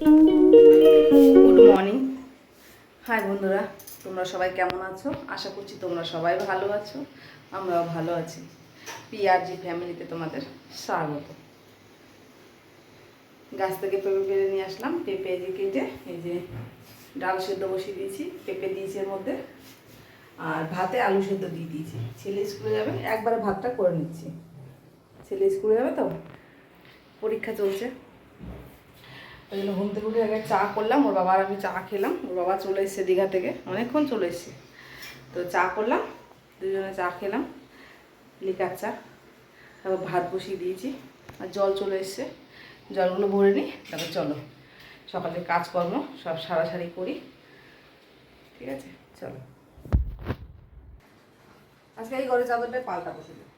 Good morning high বন্ধুরা। তোমরা সবাই কেমন আছো? আশা করছি তোমরা সবাই ভালো আছো। আমরাও ভালো আছি। পিআরজি ফ্যামিলিতে তোমাদের স্বাগত। গাছ থেকে পেঁপে পেরে নিয়ে আসলাম। পেঁপে যে কেটে, এই যে ডাল সেদ্ধ বসিয়ে দিয়েছি। পেঁপে দিয়েছি এর মধ্যে। আর ভাতে আলু সেদ্ধ দিয়ে দিয়েছি। ছেলে স্কুলে যাবে, একবারে ভাতটা করে নিচ্ছি। ছেলে স্কুলে যাবে তো? পরীক্ষা চলছে। ওই জন্য ঘুম থেকে উঠে আগে চা করলাম, ওর বাবার আমি চা খেলাম, ওর বাবা চলে এসছে দীঘা থেকে, অনেকক্ষণ চলে এসছে। তো চা করলাম, দুজনে চা খেলাম, লিকার চা, তারপর ভাত বসিয়ে দিয়েছি, আর জল চলে এসছে। জলগুলো ভরে নিই, তারপর চলো। সকালে কাজকর্ম, সব সারাসারি করি। ঠিক আছে, চলো। আজকে এই ঘরে চাদরটাই পাল্টা বসে দিই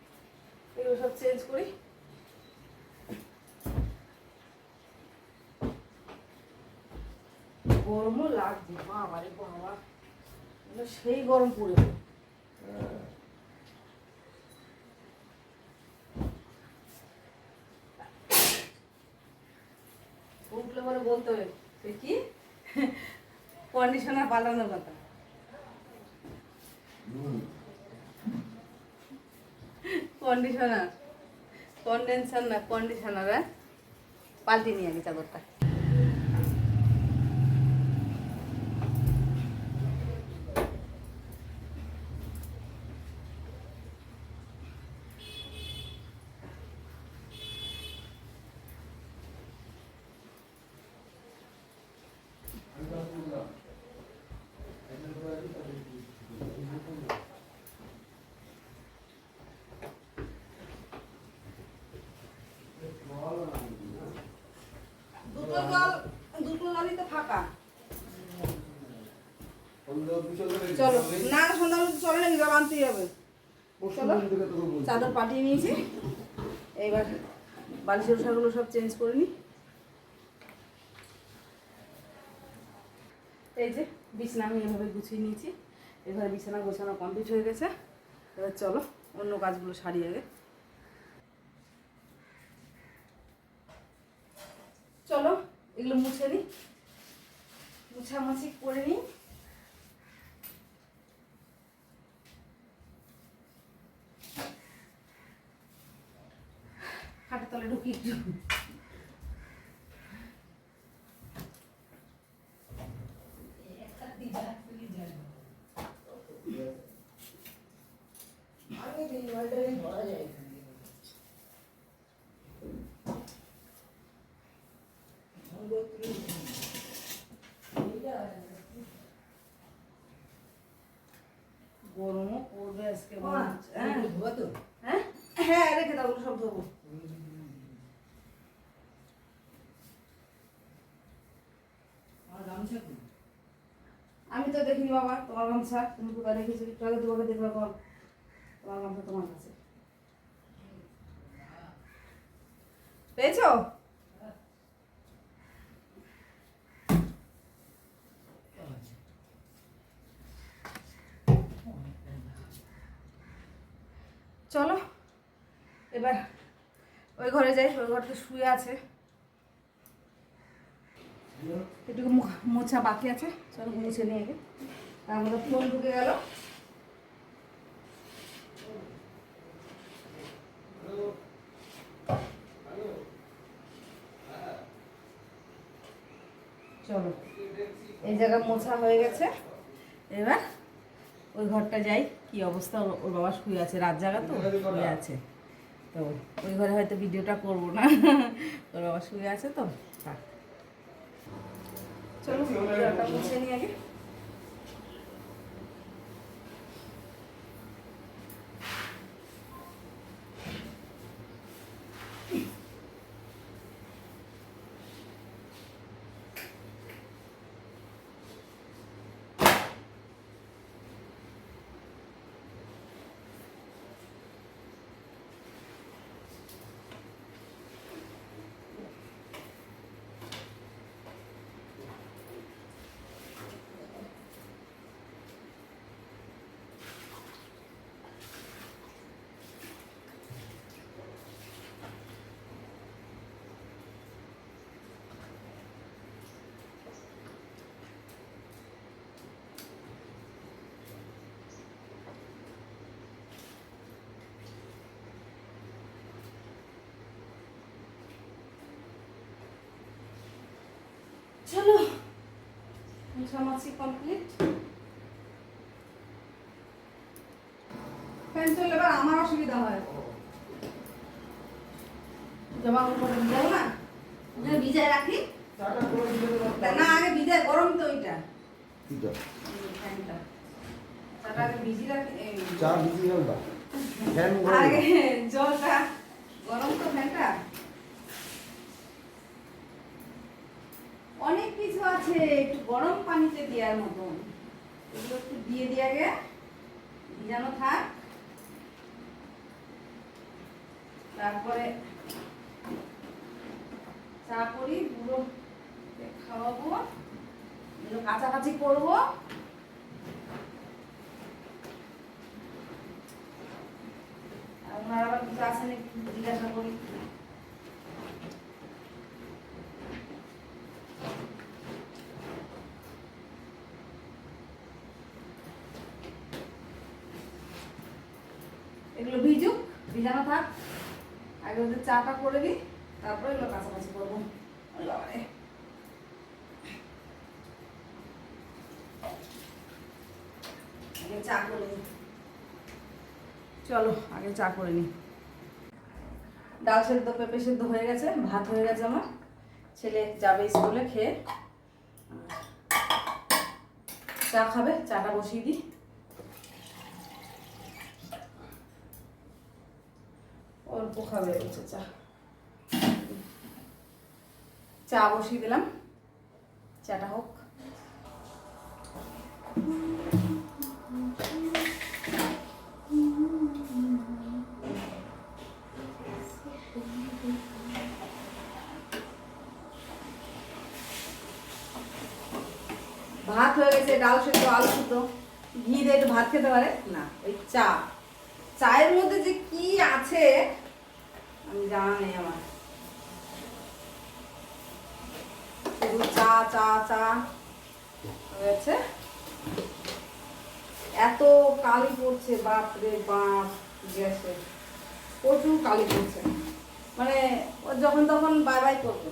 এগুলো সব চেঞ্জ করি। গরমও লাগছে, মা আমারে বাবা সেই গরম পড়েছে উঠলে পরে বলতে হবে সে কি? কন্ডিশনার পাল্টানোর কথা। কন্ডিশনার কন্ডেন্সার না কন্ডিশনার হ্যাঁ? পাল্টে নিয়ে আগে চাদরটা। চলো, না না সন্ধ্যা চলে নাকি জল আনতেই হবে। চলো, চাদর পাঠিয়ে নিয়েছি। এইবার বালিশের উষাগুলো সব চেঞ্জ করে নিই এই যে বিছানা আমি এভাবে গুছিয়ে নিয়েছি। এভাবে বিছানা গোছানো কমপ্লিট হয়ে গেছে। এবার চলো, অন্য কাজগুলো সারি আগে। চলো, এগুলো মুছে নিই মুছামাছি করে নিই হাটের তলে ঢুকি একটু গরমও পড়বে আজকে মনে হচ্ছে। হ্যাঁ হ্যাঁ রেখে দাও ওগুলো সব ধোবো আমি তো দেখিনি বাবা, তোমার গামছা। তুমি কোথায় রেখেছো একটু তোমাকে দেখবে বল তোমার গামছা তোমার কাছে। পেয়েছ? চলো, এবার ওই ঘরে যাই, ওই ঘরটা শুয়ে আছে। একটু মোছা বাকি আছে চলো মুছে নিয়ে আগে। মধ্যে ফোন ঢুকে গেল। চলো এই জায়গা মোছা হয়ে গেছে। এবার ওই ঘরটা যাই কি অবস্থা? ওর বাবা শুয়ে আছে রাত জায়গা তো শুয়ে আছে। তো ওই ঘরে হয়তো ভিডিওটা করব না। ওর বাবা শুয়ে আছে তো। চলো জলটা মুছে নিই আগে চলো। মোছামাছি কমপ্লিট ফ্যান চললে এবার আমার অসুবিধা হয়। জমা করে ভিজাবো না? ওখানে ভিজায় রাখি। না আগে ভিজায় গরম তো ওইটা। ফ্যানটা। চাটা আগে ভিজিয়ে রাখি চা ভিজিয়ে গেল বা ফ্যান আগে জলটা গরম তো ফ্যানটা অনেক কিছু আছে একটু গরম পানিতে দেওয়ার মতন। এগুলো একটু দিয়ে দিয়ে আগে ভিজানো থাক। তারপরে চা করি পুরো খাওয়াবো। এগুলো কাছাকাছি করব। আর আবার কিছু আছে নাকি জিজ্ঞাসা করি। এগুলো ভিজুক ভিজানো থাক। আগে ওদের চাটা করে দিই, তারপরে এগুলো কাছাকাছি করব। বাবারে। চা করে চলো, আগে চা করে নিই। ডাল সেদ্ধ, পেঁপে সেদ্ধ হয়ে গেছে, ভাত হয়ে গেছে আমার। ছেলে যাবে স্কুলে খেয়ে। চা খাবে, চাটা বসিয়ে দিই। অল্প খাবে বলছে চা চা বসিয়ে দিলাম। চাটা হোক। ভাত হয়ে গেছে, ডাল সেদ্ধ, আলু সেদ্ধ। ঘি দিয়ে একটু ভাত খেতে পারে? না, ওই চা। চায়ের মধ্যে যে কি আছে আমি জানা নেই আমার। শুধু চা চা চা হয়েছে। এত কালি পড়ছে, বাপ রে বাপ গ্যাসে প্রচুর কালি পড়ছে। মানে ও যখন তখন বাই বাই করবে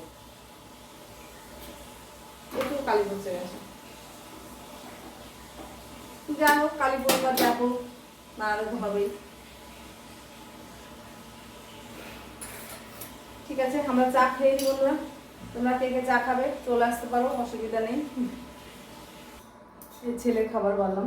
প্রচুর কালি পড়ছে গ্যাসে যাই হোক, কালী পরিবার যা করুক নানারকমভাবেই ঠিক আছে, আমরা চা খেয়ে নিই বন্ধুরা তোমরা কে কে চা খাবে? চলে আসতে পারো, অসুবিধা নেই। ছেলের খাবার বললাম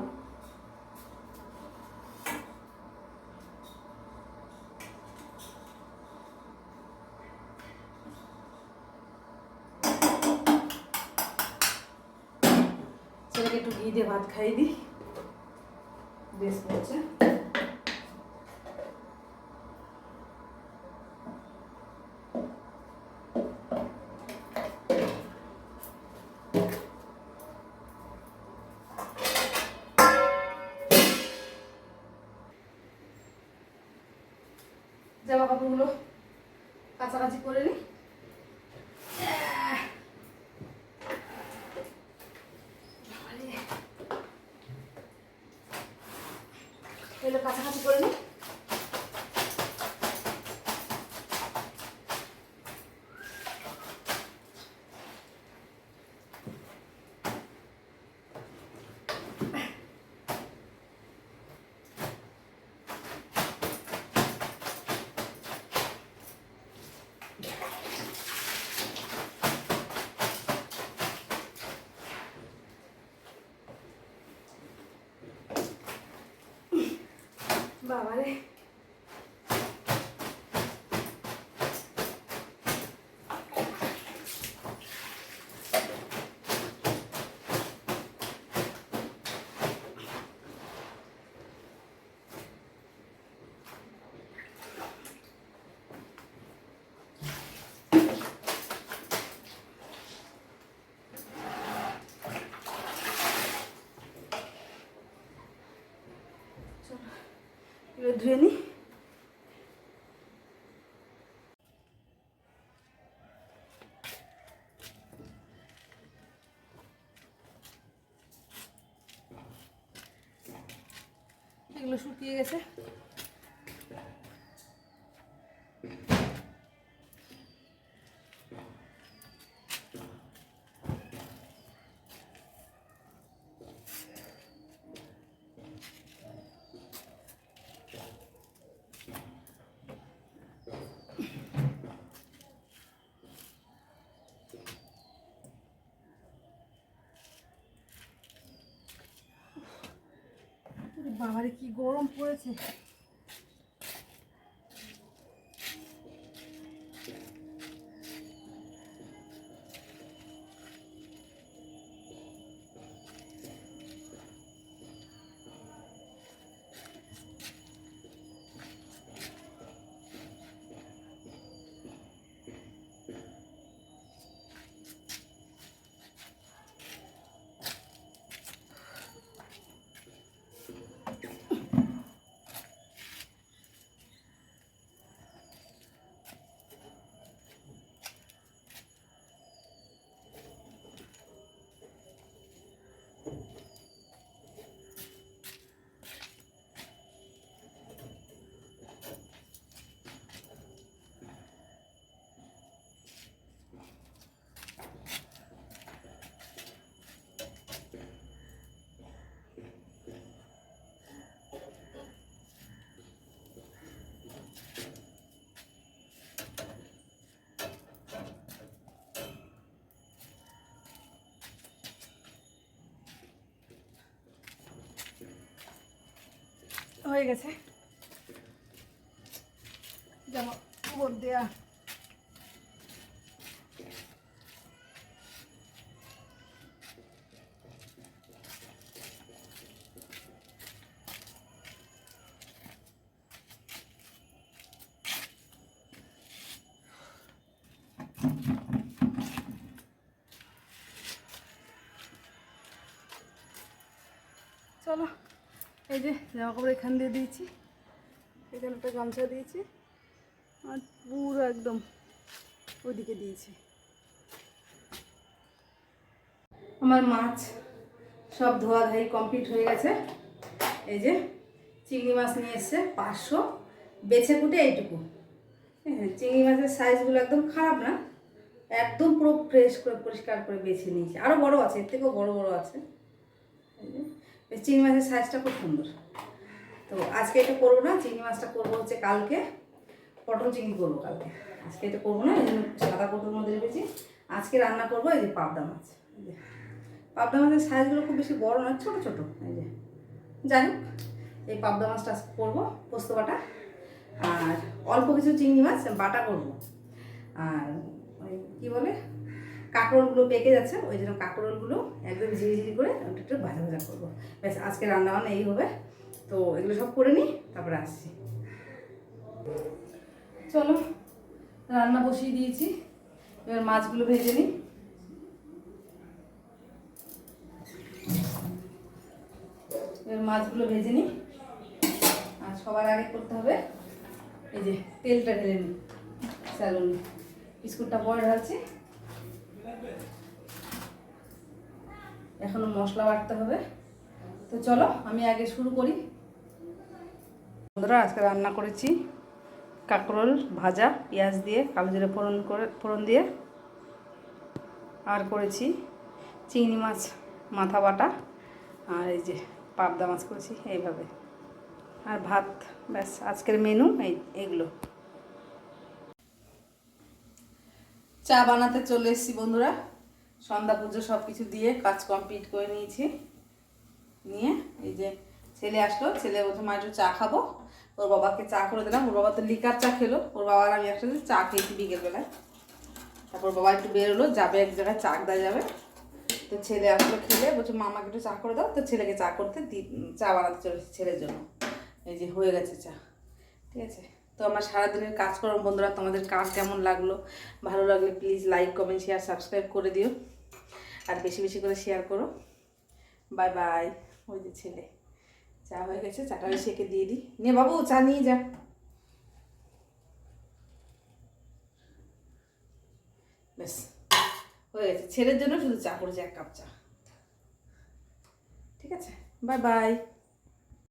ছেলেকে একটু ঘি দিয়ে ভাত খাইয়ে দিই। বেশ জামা কাপড়গুলো কাছাকাছি করে নিই এগুলো কাছাকাছি করে নিই বাবারে এবার ধুয়ে নিই এগুলো শুকিয়ে গেছে। বাবারে কি গরম পড়েছে। হয়ে গেছে জামা কাপড় দেয়া চলো এই যে জামা কাপড় এখান দিয়ে দিয়েছি। এখানে একটা গামছা দিয়েছি। আর পুরো একদম ওইদিকে দিয়েছি। আমার মাছ সব ধোয়া ধাই কমপ্লিট হয়ে গেছে। এই যে চিংড়ি মাছ নিয়ে এসছে পাঁচশো। বেছে কুটে এইটুকু। হ্যাঁ চিংড়ি মাছের সাইজগুলো একদম খারাপ না। একদম পুরো ফ্রেশ করে পরিষ্কার করে বেছে নিয়েছি। আরও বড় আছে, এর থেকেও বড় বড় আছে। এই যে চিংড়ি মাছের সাইজটা খুব সুন্দর। তো আজকে এটা করব না, চিংড়ি মাছটা করব হচ্ছে কালকে। পটল চিংড়ি করব কালকে। আজকে এটা করব না জন্য সাদা পটল মধ্যে রেখেছি। আজকে রান্না করব এই যে পাবদা মাছ। পাবদা মাছের সাইজগুলো খুব বেশি বড় না ছোটো ছোটো। এই যে যাই হোক, এই পাবদা মাছটা আজকে করব, পোস্ত বাটা। আর অল্প কিছু চিংড়ি মাছ, বাটা করব। আর ওই কী বলে? কাঁকরোলগুলো পেকে যাচ্ছে, ওই জন্য কাঁকরোলগুলো একদম ঝিরিঝিরি করে একটু একটু ভাজা ভাজা করব। ব্যাস, আজকে রান্না বান্না এই হবে। তো এগুলো সব করে নিই, তারপরে আসছি। চলো, রান্না বসিয়ে দিয়েছি। এবার মাছগুলো ভেজে নিই। এবার মাছগুলো ভেজে নিই। আর সবার আগে করতে হবে, এই যে তেলটা ঢেলে নিই। স্যালুনে, বিস্কুটটা পরে ঢালছি। এখনও মশলা বাটতে হবে। তো চলো, আমি আগে শুরু করি। বন্ধুরা, আজকে রান্না করেছি কাঁকরোল ভাজা, পেঁয়াজ দিয়ে কালো জিরে ফোড়ন করে, ফোড়ন দিয়ে। আর করেছি চিংড়ি মাছ, মাথা বাটা, আর এই যে পাবদা মাছ করেছি, এইভাবে। আর ভাত, ব্যাস, আজকের মেনু এই, এগুলো। চা বানাতে চলে এসেছি বন্ধুরা। সন্ধ্যা পুজো সব কিছু দিয়ে কাজ কমপ্লিট করে নিয়েছি। নিয়ে এই যে ছেলে আসলো, ছেলে প্রথমে একটু চা খাব। ওর বাবাকে চা করে দিলাম। ওর বাবা তো লিকার চা খেলো। ওর বাবা আর আমি একসাথে চা খেয়েছি বিকেলবেলায়। তারপর বাবা একটু বেরোলো, যাবে এক জায়গায় দেওয়া যাবে। তো ছেলে আসলো খেলে, বলছে মামাকে একটু চা করে দাও। তো ছেলেকে চা করতে চা বানাতে চলেছে ছেলের জন্য। এই যে হয়ে গেছে চা। ঠিক আছে? তো আমার সারাদিনের কাজকর্ম বন্ধুরা, তোমাদের কাজ কেমন লাগল? ভালো লাগলে please like comment share subscribe করে দিও। আর বেশি বেশি করে শেয়ার করো। বাই বাই ওই যে ছেলে। চা হয়ে গেছে, চাটা সেকে দিয়ে দিই। নিয়ে বাবু, চা নিয়ে যা। ব্যাস, হয়ে গেছে। ছেলের জন্য শুধু চা করেছে, এক কাপ চা। ঠিক আছে? Bye bye